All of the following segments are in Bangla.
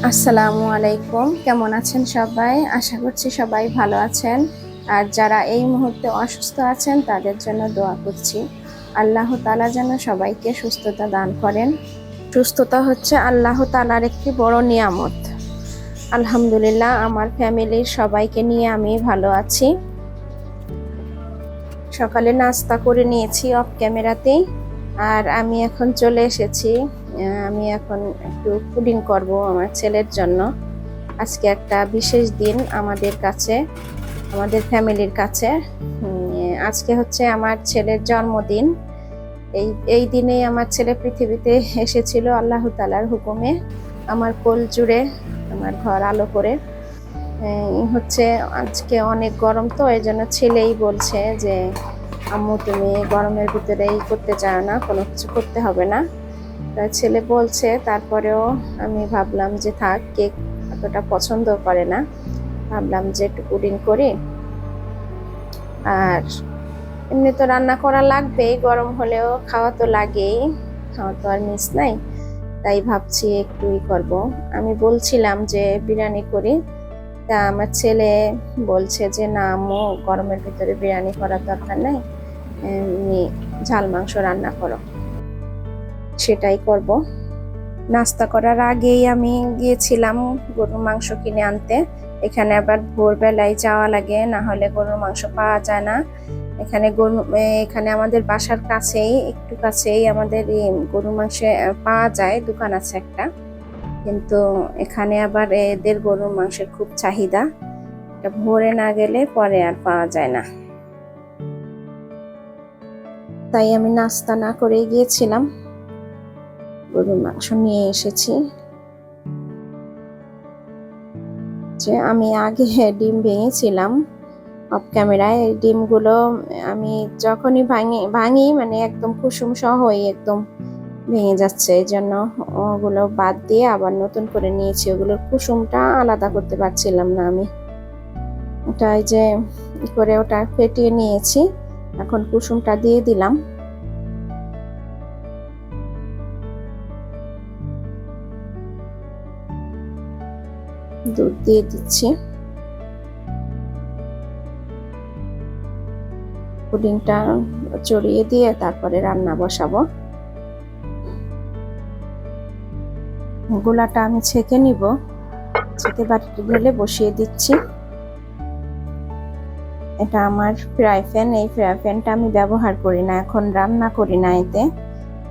আসসালামু আলাইকুম। কেমন আছেন সবাই? আশা করছি সবাই ভালো আছেন। আর যারা এই মুহূর্তে অসুস্থ আছেন, তাদের জন্য দোয়া করছি। আল্লাহ তালা যেন সবাইকে সুস্থতা দান করেন। সুস্থতা হচ্ছে আল্লাহ তালার একটি বড় নিয়ামত। আলহামদুলিল্লাহ, আমার ফ্যামিলির সবাইকে নিয়ে আমি ভালো আছি। সকালে নাস্তা করে নিয়েছি অফ ক্যামেরাতেই আর আমি এখন চলে এসেছি আমি এখন একটু পুডিং করব আমার ছেলের জন্য। আজকে একটা বিশেষ দিন আমাদের কাছে, আমাদের ফ্যামিলির কাছে। আজকে হচ্ছে আমার ছেলের জন্মদিন। এই এই দিনেই আমার ছেলে পৃথিবীতে এসেছিল আল্লাহ তালার হুকুমে। আমার কোল জুড়ে, আমার ঘর আলো করে। হচ্ছে আজকে অনেক গরম তো, এই জন্য ছেলেই বলছে যে, আম্মু, তুমি গরমের ভিতরে এই করতে চাও না, কোনো কিছু করতে হবে না। তা ছেলে বলছে, তারপরেও আমি ভাবলাম যে থাক, কেক অতটা পছন্দ করে না। ভাবলাম যে একটু পুডিং করি। আর এমনি তো রান্না করা লাগবেই, গরম হলেও খাওয়া তো লাগেই, খাওয়া তো আর মিস নাই। তাই ভাবছি একটু ই করব। আমি বলছিলাম যে বিরিয়ানি করি। তা আমার ছেলে বলছে যে, না আম্মু, গরমের ভিতরে বিরিয়ানি করার দরকার নাই। এমনি ঝাল মাংস রান্না করো। সেটাই করব। নাস্তা করার আগেই আমি গিয়েছিলাম গরুর মাংস কিনে আনতে। এখানে আবার ভোরবেলায় যাওয়া লাগে, না হলে গরুর মাংস পাওয়া যায় না। এখানে গরু এখানে আমাদের বাসার কাছেই, একটু কাছেই আমাদের গরুর মাংস পাওয়া যায়, দোকান আছে একটা। কিন্তু এখানে আবার এদের গরুর মাংসের খুব চাহিদা। এটা ভোরে না গেলে পরে আর পাওয়া যায় না। তাই আমি নাস্তা না করে গিয়েছিলাম। গরুর মাংস নিয়ে এসেছি। যে আমি আগে ডিম ভেঙেছিলাম অফ ক্যামেরায় এই ডিমগুলো আমি যখনই ভাঙি ভাঙি মানে একদম কুসুম সহই একদম ভেঙে যাচ্ছে। এই জন্য ওগুলো বাদ দিয়ে আবার নতুন করে নিয়েছি। ওগুলোর কুসুমটা আলাদা করতে পারছিলাম না আমি। ওটা যে করে ওটা ফেটিয়ে নিয়েছি। এখন কুসুমটা দিয়ে দিলাম। দুধ দিয়ে দিচ্ছি। পুডিংটা চড়িয়ে দিয়ে তারপরে রান্না বসাবো। গোলাটা আমি ছেঁকে নিব। ছেঁকে বাটিতে ঢেলে বসিয়ে দিচ্ছি। এটা আমার ফ্রাই প্যান। এই ফ্রাই প্যানটা আমি ব্যবহার করি না, এখন রান্না করি না এতে।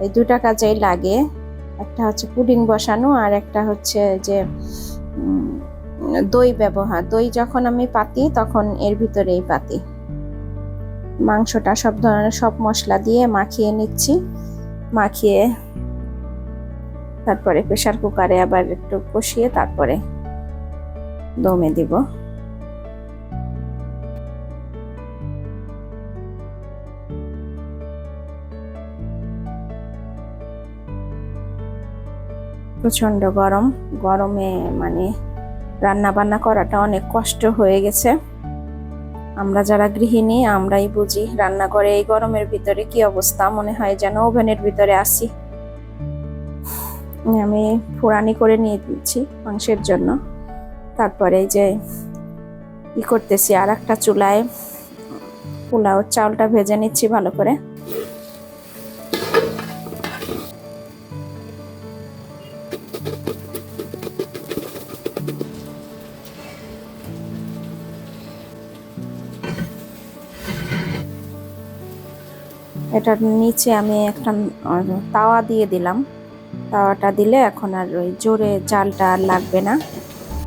এই দুটা কাজেই লাগে। একটা হচ্ছে পুডিং বসানো আর একটা হচ্ছে যে দই ব্যবহার, দই যখন আমি পাতি, তখন এর ভিতরেই পাতি। মাংসটা সব ধরনের, সব মশলা দিয়ে মাখিয়ে নিচ্ছি। মাখিয়ে তারপরে প্রেশার কুকারে আবার একটু কষিয়ে তারপরে দমে দিব। প্রচণ্ড গরম। গরমে মানে রান্না বান্না করাটা অনেক কষ্ট হয়ে গেছে। আমরা যারা গৃহিণী, আমরাই বুঝি রান্না করে এই গরমের ভিতরে কি অবস্থা। মনে হয় যেন ওভেনের ভিতরে আসি আমি ফোড়ানি করে নিয়ে দিচ্ছি মাংসের জন্য। তারপরে এই যে ই করতেছি আর একটা চুলায় পোলাও চাউলটা ভেজে নিচ্ছি ভালো করে। এটার নিচে আমি একটা তাওয়া দিয়ে দিলাম। তাওয়াটা দিলে এখন আর ওই জোরে জালটা আর লাগবে না।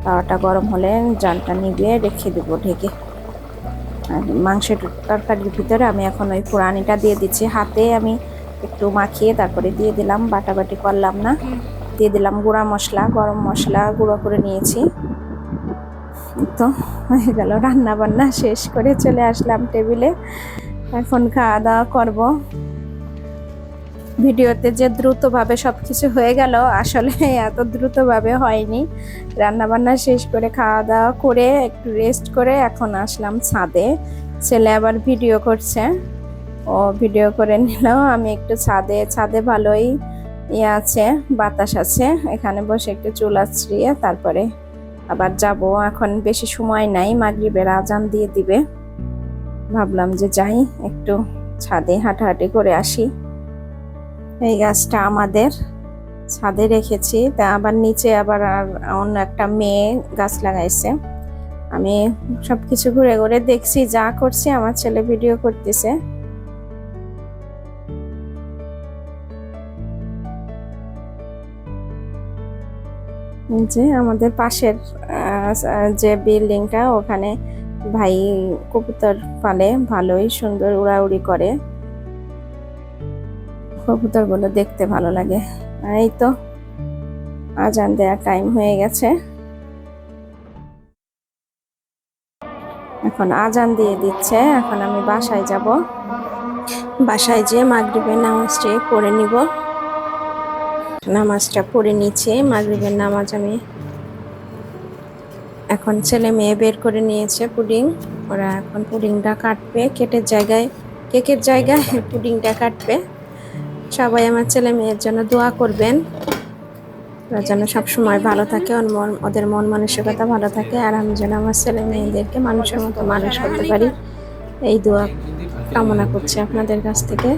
তাওয়াটা গরম হলে জালটা নিভিয়ে রেখে দেবো ঢেকে। আর মাংসের তরকারির ভিতরে আমি এখন ওই পোড়ানিটা দিয়ে দিচ্ছি। হাতে আমি একটু মাখিয়ে তারপরে দিয়ে দিলাম। বাটাবাটি করলাম না। দিয়ে দিলাম গুঁড়া মশলা, গরম মশলা গুঁড়ো করে নিয়েছি। তো হয়ে গেল রান্না বান্না শেষ করে চলে আসলাম টেবিলে। এখন খাওয়া দাওয়া করব। ভিডিওতে যে দ্রুতভাবে সব কিছু হয়ে গেল, আসলে এত দ্রুতভাবে হয়নি। রান্না বান্না শেষ করে খাওয়া দাওয়া করে একটু রেস্ট করে এখন আসলাম ছাদে। ছেলে আবার ভিডিও করছে। ও ভিডিও করে নিল, আমি একটু ছাদে ছাদে ভালোই ইয়ে আছে, বাতাস আছে। এখানে বসে একটু চুল আছড়িয়ে তারপরে আবার যাব। এখন বেশি সময় নাই, মাগরিবের আজান দিয়ে দিবে। ভাবলাম যে যাই, একটু ছাদে হাঁটাহাঁটি করে আসি। এই গাছটা আমাদের ছাদে রেখেছি, তা আবার নিচে আবার আর অন্য একটা মেয়ে গাছ লাগাইছে। আমি সব কিছু ঘুরে ঘুরে দেখছি, যা করছি আমার ছেলে ভিডিও করতেছে। যে আমাদের পাশের যে বিল্ডিংটা, ওখানে ভাই কবুতর পালে, ভালোই সুন্দর উড়াউড়ি করে। কবুতর কবুতরগুলো দেখতে ভালো লাগে। এই তো, আজান দেওয়ার টাইম হয়ে গেছে। এখন আজান দিয়ে দিচ্ছে, এখন আমি বাসায় যাব। বাসায় যেয়ে মাগরিবের নামাজটা পড়ে নিব। নামাজটা পড়ে নিচ্ছে মাগরিবের নামাজ আমি এখন ছেলে মেয়ে বের করে নিয়েছে পুডিং। ওরা এখন পুডিংটা কাটবে কেটের জায়গায়, কেকের জায়গায় পুডিংটা কাটবে। সবাই আমার ছেলে মেয়ের জন্য দোয়া করবেন। ওরা যেন সবসময় ভালো থাকে ওদের মন মানসিকতা ভালো থাকে, আর আমি যেন আমার ছেলে মেয়েদেরকে মানুষের মতো মানুষ করতে পারি। এই দোয়া কামনা করছি আপনাদের কাছ থেকে।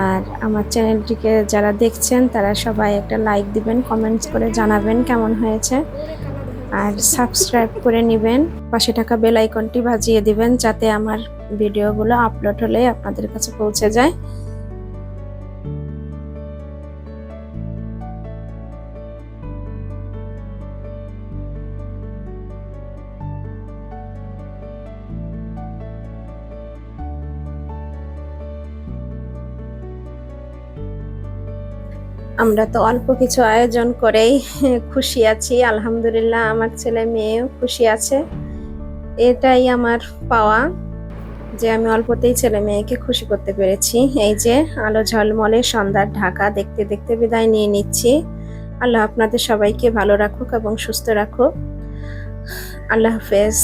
আর আমার চ্যানেলটিকে যারা দেখছেন, তারা সবাই একটা লাইক দিবেন, কমেন্টস করে জানাবেন কেমন হয়েছে। আর সাবস্ক্রাইব করে নেবেন। পাশে থাকা বেল আইকনটি বাজিয়ে দিবেন যাতে আমার ভিডিওগুলো আপলোড হলে আপনাদের কাছে পৌঁছে যায়। আমরা তো অল্প কিছু আয়োজন করেই খুশি আছি। আলহামদুলিল্লাহ, আমার ছেলে মেয়েও খুশি আছে। এটাই আমার পাওয়া যে আমি অল্পতেই ছেলে মেয়েকে খুশি করতে পেরেছি। এই যে আলো ঝলমলে সন্ধ্যার ঢাকা দেখতে দেখতে বিদায় নিয়ে নিচ্ছি। আল্লাহ আপনাদের সবাইকে ভালো রাখুক এবং সুস্থ রাখুক। আল্লাহ হাফেজ।